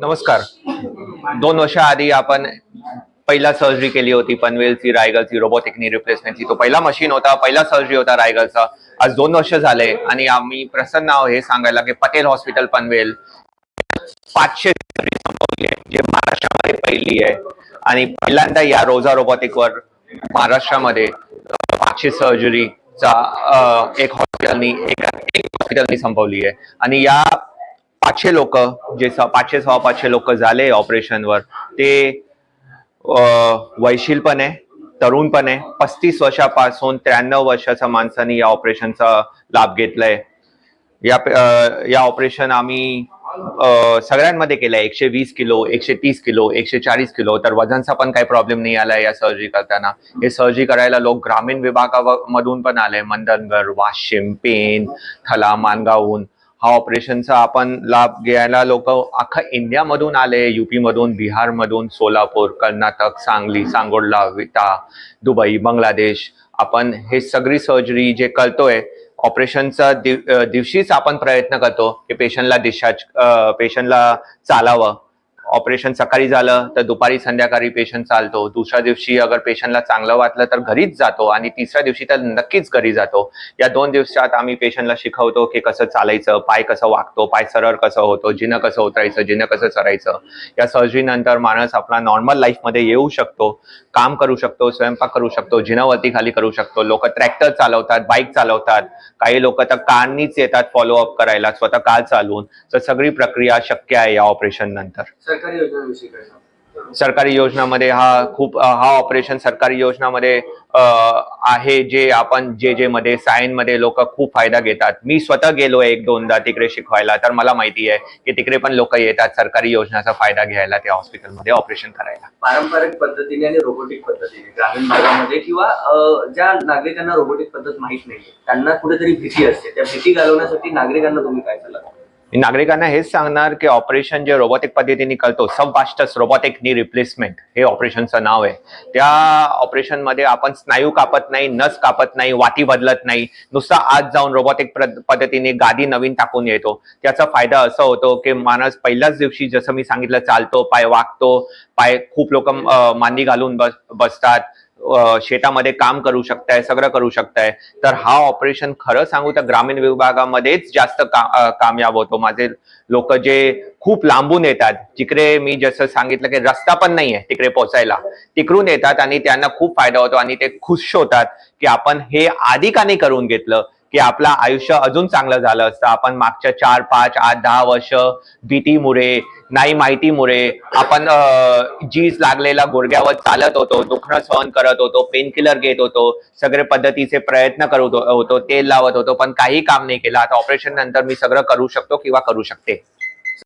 नमस्कार. दोन वर्षाआधी आपण पहिला सर्जरी केली होती पनवेलची रायगडची रोबोटिक नी रिप्लेसमेंटची तो पहिला मशीन होता पहिला सर्जरी होता रायगडचा. आज दोन वर्ष झाले आणि आम्ही प्रसन्न आहोत हे सांगायला की पटेल हॉस्पिटल पनवेल. पाचशे संपवली आहे जे महाराष्ट्रामध्ये पहिली आहे. आणि पहिल्यांदा या रोजा रोबोटिक वर महाराष्ट्रामध्ये पाचशे सर्जरीचा एक हॉस्पिटलनी एक हॉस्पिटलनी संपवली आहे. आणि या पाचशे लोक जे स- पाचशे सहा पाचशे लोक झाले ऑपरेशनवर. ते वैशील पण आहे तरुण पण आहे पस्तीस वर्षापासून त्र्याण्णव वर्षाच्या माणसांनी या ऑपरेशनचा लाभ घेतलाय. या या ऑपरेशन आम्ही सगळ्यांमध्ये केलंय. एकशे वीस किलो एकशे तीस किलो एकशे चाळीस किलो. तर वजनचा पण काही प्रॉब्लेम नाही आलाय या सर्जरी करताना. हे सर्जरी करायला लोक ग्रामीण विभागामधून पण आले. मंदनगड वाशिम पेन थला मानगावहून. हा ऑपरेशनचा आपण लाभ घ्यायला लोक अख्खा इंडियामधून आले युपीमधून बिहारमधून सोलापूर कर्नाटक सांगली सांगोडला विटा दुबई बांगलादेश. आपण हे सगळी सर्जरी जे करतोय ऑपरेशनचा दिव दिवशीच आपण प्रयत्न करतो की पेशंटला डिस्चार्ज पेशंटला चालावं. ऑपरेशन सकाळी झालं तर दुपारी संध्याकाळी पेशंट चालतो. दुसऱ्या दिवशी अगर पेशंटला चांगलं वाटलं तर घरीच जातो आणि तिसऱ्या दिवशी तर नक्कीच घरी जातो. या दोन दिवसात आम्ही पेशंटला शिकवतो की कसं चालायचं पाय कसं वागतो पाय सरळ कसं होतो जिनं कसं उतरायचं जिनं कसं चरायचं या सर्जरीनंतर माणूस आपला नॉर्मल लाईफमध्ये येऊ शकतो काम करू शकतो स्वयंपाक करू शकतो जिनावरती खाली करू शकतो. लोक ट्रॅक्टर चालवतात बाईक चालवतात. काही लोक तर कारनीच येतात फॉलोअप करायला स्वतः कार चालवून. तर सगळी प्रक्रिया शक्य आहे या ऑपरेशन नंतर. सरकारी योजनांविषयी काय? सरकारी योजनामध्ये हा खूप हा ऑपरेशन सरकारी योजनामध्ये आहे जे आपण जे जे मध्ये सायनमध्ये लोक खूप फायदा घेतात मी स्वतः गेलो एक दोनदा तिकडे शिकवायला तर मला माहिती आहे की तिकडे पण लोक येतात सरकारी योजनाचा फायदा घ्यायला त्या हॉस्पिटलमध्ये ऑपरेशन करायला पारंपरिक पद्धतीने आणि रोबोटिक पद्धतीने ग्रामीण भागामध्ये किंवा ज्या नागरिकांना रोबोटिक पद्धत माहीत नाहीये त्यांना कुठेतरी भीती असते त्या भीती घालवण्यासाठी नागरिकांना तुम्ही काय सल्ला? मी नागरिकांना हेच सांगणार की ऑपरेशन जे रोबोटिक पद्धतीने करतो सब बास्टस रोबोटिक नी रिप्लेसमेंट हे ऑपरेशनचं नाव आहे. त्या ऑपरेशनमध्ये आपण स्नायू कापत नाही नस कापत नाही वाटी बदलत नाही. नुसता आज जाऊन रोबोटिक पद्धतीने गादी नवीन टाकून येतो. त्याचा फायदा असा होतो की माणूस पहिल्याच दिवशी जसं मी सांगितलं चालतो पाय वागतो पाय खूप लोक मांदी घालून बस बसतात. शेतामध्ये काम करू शकताय सगळं करू शकताय. तर हा ऑपरेशन खरं सांगू तर ग्रामीण विभागामध्येच जास्त का, कामयाब होतो. माझे लोक जे खूप लांबून येतात जिकडे मी जसं सांगितलं की रस्ता पण नाहीये तिकडे पोहोचायला तिकडून येतात आणि त्यांना खूप फायदा होतो आणि ते खुश होतात की आपण हे आधी का नाही करून घेतलं? की आपलं आयुष्य अजून चांगलं झालं असतं. आपण मागच्या चार पाच आठ दहा वर्ष भीतीमुळे नाही माहितीमुळे आपण जीज लागलेला गुडघ्यावर चालत होतो दुखणं सहन करत होतो पेन किलर घेत होतो सगळे पद्धतीचे प्रयत्न करत होतो तेल लावत होतो पण काही काम नाही केलं. आता ऑपरेशन नंतर मी सगळं करू शकतो किंवा करू शकते.